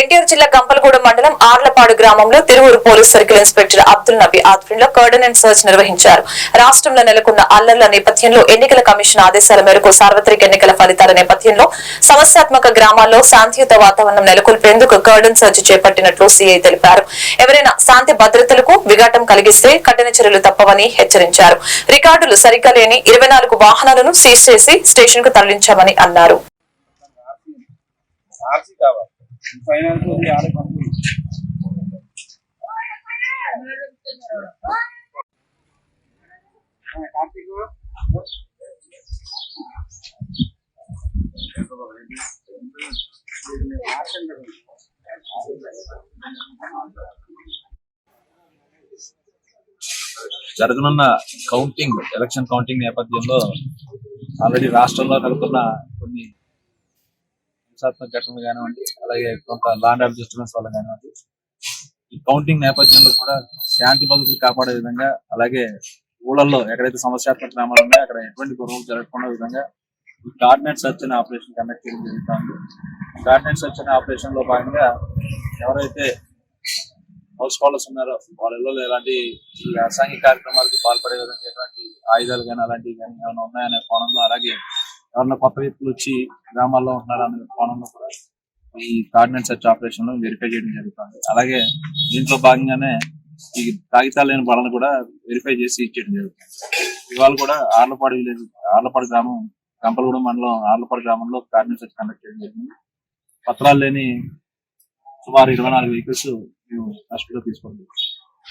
ఎన్టీఆర్ జిల్లా కంపలగూడ మండలం ఆర్లపాడు గ్రామంలో Tiruvuru police circle inspector Abdul Nabi ఆధ్వర్యంలో కర్డన్ అండ్ సర్చ్ నిర్వహించారు. రాష్ట్రంలో నెలకొన్న అల్లర్ల నేపథ్యంలో ఎన్నికల కమిషన్ ఆదేశాల మేరకు సార్వత్రిక ఎన్నికల ఫలితాల నేపథ్యంలో సమస్యాత్మక గ్రామాల్లో శాంతియుత వాతావరణం నెలకొల్పేందుకు కర్డన్ సర్చ్ చేపట్టినట్లు సీఐ తెలిపారు. ఎవరైనా శాంతి భద్రతలకు విఘాటం కలిగిస్తే కఠిన చర్యలు తప్పవని హెచ్చరించారు. రికార్డులు సరిగ్గా లేని ఇరవై నాలుగు వాహనాలను సీజ్ చేసి స్టేషన్కు తరలించామని అన్నారు. ఫైనల్ తోటి ఆడే జరగనున్న కౌంటింగ్ ఎలక్షన్ కౌంటింగ్ నేపథ్యంలో ఆల్రెడీ రాష్ట్రంలో నెలకొన్న కొన్ని హింసాత్మక ఘటనలు కానివ్వండి అలాగే కొంత లాండ్ ఆఫ్ డిస్టర్బెన్స్ వల్ల కానివ్వండి ఈ కౌంటింగ్ నేపథ్యంలో కూడా శాంతి భద్రతలు కాపాడే విధంగా అలాగే ఊళ్ళల్లో ఎక్కడైతే సమస్యాత్మక గ్రామాలు ఉన్నాయో అక్కడ ఎటువంటి గొడవలు జరగకుండా విధంగా ఈ కార్డినేట్ సర్చ్ అనే ఆపరేషన్ కండక్ట్ చేయడం జరుగుతుంది కార్డినేట్ సర్చ్ అనే ఆపరేషన్లో భాగంగా ఎవరైతే హౌస్ కాలర్స్ ఉన్నారో వాళ్ళ ఇళ్ళలో ఎలాంటి ఈ అసాంఘిక కార్యక్రమాలకి పాల్పడే విధంగా ఎటువంటి ఆయుధాలు కానీ అలాంటివి కానీ ఏమైనా ఉన్నాయనే కోణంలో అలాగే ఎవరన్నా కొత్త వ్యక్తులు వచ్చి గ్రామాల్లో ఉంటున్నారు అనే కోణంలో కూడా ఈ కార్డినెట్ సర్చ్ ఆపరేషన్లో వెరిఫై చేయడం జరుగుతుంది. అలాగే దీంట్లో భాగంగానే ఈ కాగితాలు లేని బడలను కూడా వెరిఫై చేసి ఇచ్చేయడం జరుగుతుంది. ఇవాళ కూడా ఆర్లపాడు విలేజ్ ఆర్లపాడు గ్రామం కంపలగూడెం మండలం ఆర్లపాడు గ్రామంలో కార్డినెంట్ సర్చ్ కండక్ట్ చేయడం జరిగింది. పత్రాలు లేని సుమారు ఇరవై నాలుగు వెహికల్స్ మేము కస్టడీలో తీసుకోవడం